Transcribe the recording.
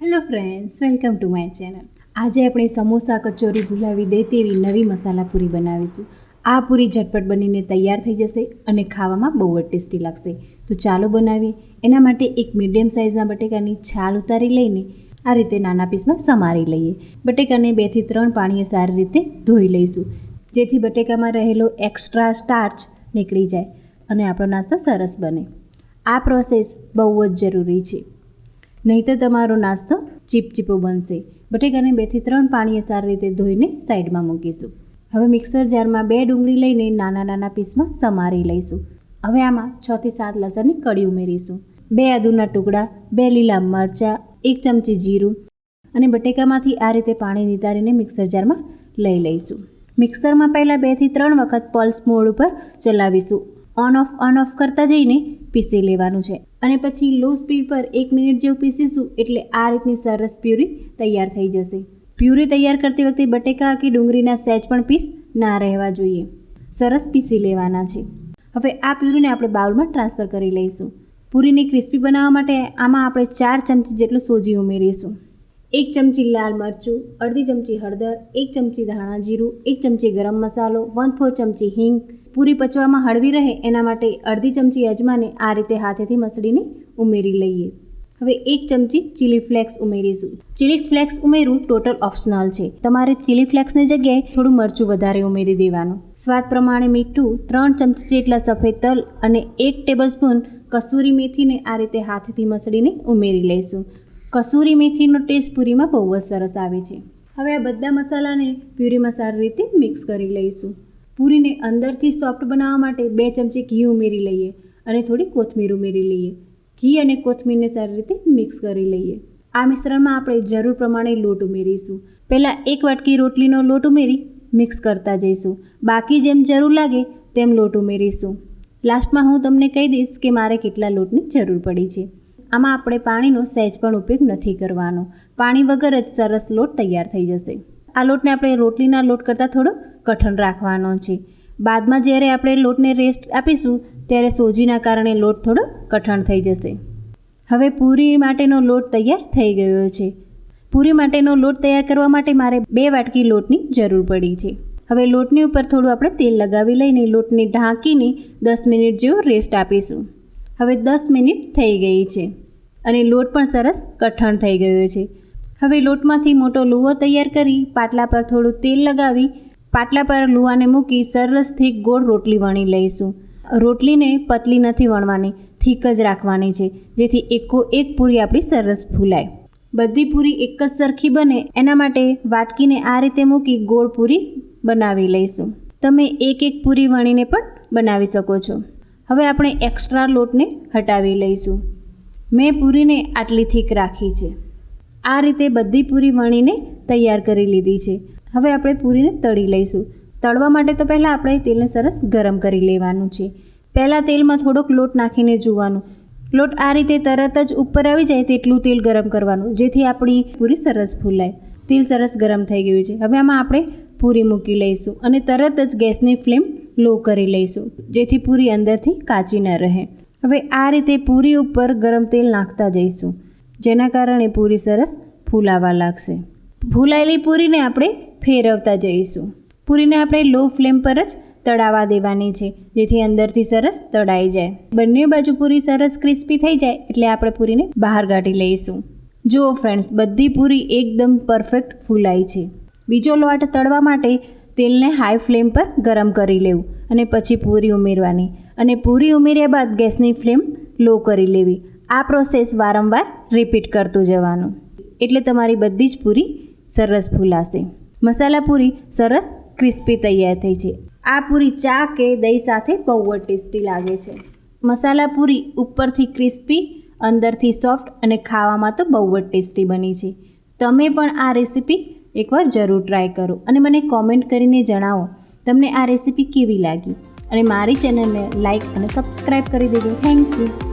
Hello friends welcome to my channel આજે આપણે સમોસા કચોરી ભૂલાવી દે તેવી નવી મસાલા પૂરી બનાવીશું. આ પૂરી ઝટપટ બનીને તૈયાર થઈ જશે અને ખાવામાં બહુ જ ટેસ્ટી લાગશે. તો ચાલો બનાવીએ. એના માટે એક મીડિયમ સાઇઝના બટેકાની છાલ ઉતારી લઈને આ રીતે નાના પીસમાં સમારી લઈએ. બટેકાને બેથી ત્રણ પાણીએ સારી રીતે ધોઈ લઈશું. જેથી બટેકામાં રહેલો એક્સ્ટ્રા સ્ટાર્ચ નીકળી જાય અને આપણો નાસ્તો સરસ બને. આ પ્રોસેસ બહુ જ જરૂરી છે. નહીં તો તમારો નાસ્તો ચીપચીપો બનશે. બટેકાને બેથી ત્રણ પાણીએ સારી રીતે ધોઈને સાઈડમાં મૂકીશું. હવે મિક્સર જારમાં બે ડુંગળી લઈને નાના નાના પીસમાં સમારી લઈશું. હવે આમાં છથી સાત લસણની કળી ઉમેરીશું. બે આદુના ટુકડા, બે લીલા મરચાં, એક ચમચી જીરું અને બટેકામાંથી આ રીતે પાણી નિતારીને મિક્સર જારમાં લઈ લઈશું. મિક્સરમાં પહેલાં બેથી ત્રણ વખત પલ્સ મોડ ઉપર ચલાવીશું. ઓન ઓફ ઓન ઓફ કરતા જઈને પીસી લેવાનું છે. અને પછી લો સ્પીડ પર એક મિનિટ જેવું પીસીશું એટલે આ રીતની સરસ પ્યુરી તૈયાર થઈ જશે. પ્યુરી તૈયાર કરતી વખતે બટેકા કે ડુંગળીના સહેજ પણ પીસ ના રહેવા જોઈએ. સરસ પીસી લેવાના છે. હવે આ પ્યુરીને આપણે બાઉલમાં ટ્રાન્સફર કરી લઈશું. પૂરીને ક્રિસ્પી બનાવવા માટે આમાં આપણે ચાર ચમચી જેટલું સોજી ઉમેરીશું. એક ચમચી લાલ મરચું, અડધી ચમચી હળદર, એક ચમચી ધાણા જીરું, એક ચમચી ગરમ મસાલો વન ફોર ચમચી હિંગ પૂરી પચવામાં હળવી રહે એના માટે અડધી ચમચી અજમાને આ રીતે હાથેથી મસળીને ઉમેરી લઈએ. હવે એક ચમચી ચીલી ફ્લેક્સ ઉમેરીશું. ચીલી ફ્લેક્સ ઉમેરવું ટોટલ ઓપ્શનલ છે. તમારે ચીલી ફ્લેક્સની જગ્યાએ થોડું મરચું વધારે ઉમેરી દેવાનું. સ્વાદ પ્રમાણે મીઠું ત્રણ ચમચી જેટલા સફેદ તલ અને એક ટેબલસ્પૂન કસૂરી મેથીને આ રીતે હાથથી મસળીને ઉમેરી લઈશું. કસૂરી મેથીનો ટેસ્ટ પૂરીમાં બહુ જ સરસ આવે છે. હવે આ બધા મસાલાને પ્યુરીમાં સારી રીતે મિક્સ કરી લઈશું. પૂરીને અંદરથી સોફ્ટ બનાવવા માટે બે ચમચી ઘી ઉમેરી લઈએ અને થોડી કોથમીર ઉમેરી લઈએ. ઘી અને કોથમીરને સારી રીતે મિક્સ કરી લઈએ. આ મિશ્રણમાં આપણે જરૂર પ્રમાણે લોટ ઉમેરીશું. પહેલાં એક વાટકી રોટલીનો લોટ ઉમેરી મિક્સ કરતા જઈશું. બાકી જેમ જરૂર લાગે તેમ લોટ ઉમેરીશું. લાસ્ટમાં હું તમને કહી દઈશ કે મારે કેટલા લોટની જરૂર પડી છે. આમાં આપણે પાણીનો સહેજ પણ ઉપયોગ નથી કરવાનો. પાણી વગર જ સરસ લોટ તૈયાર થઈ જશે. આ લોટને આપણે રોટલીના લોટ કરતાં થોડો કઠણ રાખવાનો છે. બાદમાં જ્યારે આપણે લોટને રેસ્ટ આપીશું, ત્યારે સોજીના કારણે લોટ થોડો કઠણ થઈ જશે. હવે પૂરી માટેનો લોટ તૈયાર થઈ ગયો છે. પૂરી માટેનો લોટ તૈયાર કરવા માટે મારે બે વાટકી લોટની જરૂર પડી છે. હવે લોટની ઉપર થોડું આપણે તેલ લગાવી લઈને લોટને ઢાંકીને દસ મિનિટ જેવો રેસ્ટ આપીશું. હવે દસ મિનિટ થઈ ગઈ છે અને લોટ પણ સરસ કઠણ થઈ ગયો છે. હવે લોટમાંથી મોટો લુવો તૈયાર કરી પાટલા પર થોડું તેલ લગાવી પાટલા પર લુવાને મૂકી સરસથી ગોળ રોટલી વણી લઈશું. રોટલીને પતલી નથી વણવાની ઠીક જ રાખવાની છે, જેથી એકો એક પૂરી આપણી સરસ ફૂલાય. બધી પૂરી એક જ સરખી બને, એના માટે વાટકીને આ રીતે મૂકી ગોળ પૂરી બનાવી લઈશું. તમે એક એક પૂરી વણીને પણ બનાવી શકો છો. હવે આપણે એક્સ્ટ્રા લોટને હટાવી લઈશું. મેં પૂરીને આટલી થીક રાખી છે. આ રીતે બધી પૂરી વણીને તૈયાર કરી લીધી છે. હવે આપણે પૂરીને તળી લઈશું. તળવા માટે તો પહેલાં આપણે તેલને સરસ ગરમ કરી લેવાનું છે. પહેલાં તેલમાં થોડોક લોટ નાખીને જોવાનું. લોટ આ રીતે તરત જ ઉપર આવી જાય તેટલું તેલ ગરમ કરવાનું, જેથી આપણી પૂરી સરસ ફૂલાય. તેલ સરસ ગરમ થઈ ગયું છે. હવે આમાં આપણે પૂરી મૂકી લઈશું અને તરત જ ગેસની ફ્લેમ લો કરી લઈશું, જેથી પૂરી અંદરથી કાચી ન રહે. હવે આ રીતે પૂરી ઉપર ગરમ તેલ નાખતા જઈશું. જેના કારણે પૂરી સરસ ફૂલાવા લાગશે. ફૂલાયેલી પૂરીને આપણે ફેરવતા જઈશું. પૂરીને આપણે લો ફ્લેમ પર જ તળાવા દેવાની છે, જેથી અંદરથી સરસ તળાઈ જાય. બંને બાજુ પૂરી સરસ ક્રિસ્પી થઈ જાય એટલે આપણે પૂરીને બહાર કાઢી લઈશું. જુઓ ફ્રેન્ડ્સ, બધી પૂરી એકદમ પરફેક્ટ ફૂલાઈ છે. બીજો લોટ તળવા માટે તેલને હાઈ ફ્લેમ પર ગરમ કરી લેવું અને પછી પૂરી ઉમેરવાની. અને પૂરી ઉમેર્યા બાદ ગેસની ફ્લેમ લો કરી લેવી. આ પ્રોસેસ વારંવાર રિપીટ કરતું જવાનું. એટલે તમારી બધી જ પૂરી સરસ ફૂલાશે. મસાલા પૂરી સરસ ક્રિસ્પી તૈયાર થઈ છે. આ પૂરી ચા કે દહીં સાથે બહુ જ ટેસ્ટી લાગે છે. મસાલા પૂરી ઉપરથી ક્રિસ્પી અંદરથી સોફ્ટ અને ખાવામાં તો બહુ જ ટેસ્ટી બની છે. તમે પણ આ રેસીપી એકવાર જરૂર ટ્રાય કરો અને મને કોમેન્ટ કરીને જણાવો, તમને આ રેસીપી કેવી લાગી? અને મારી ચેનલને લાઇક અને સબસ્ક્રાઈબ કરી દેજો. Thank you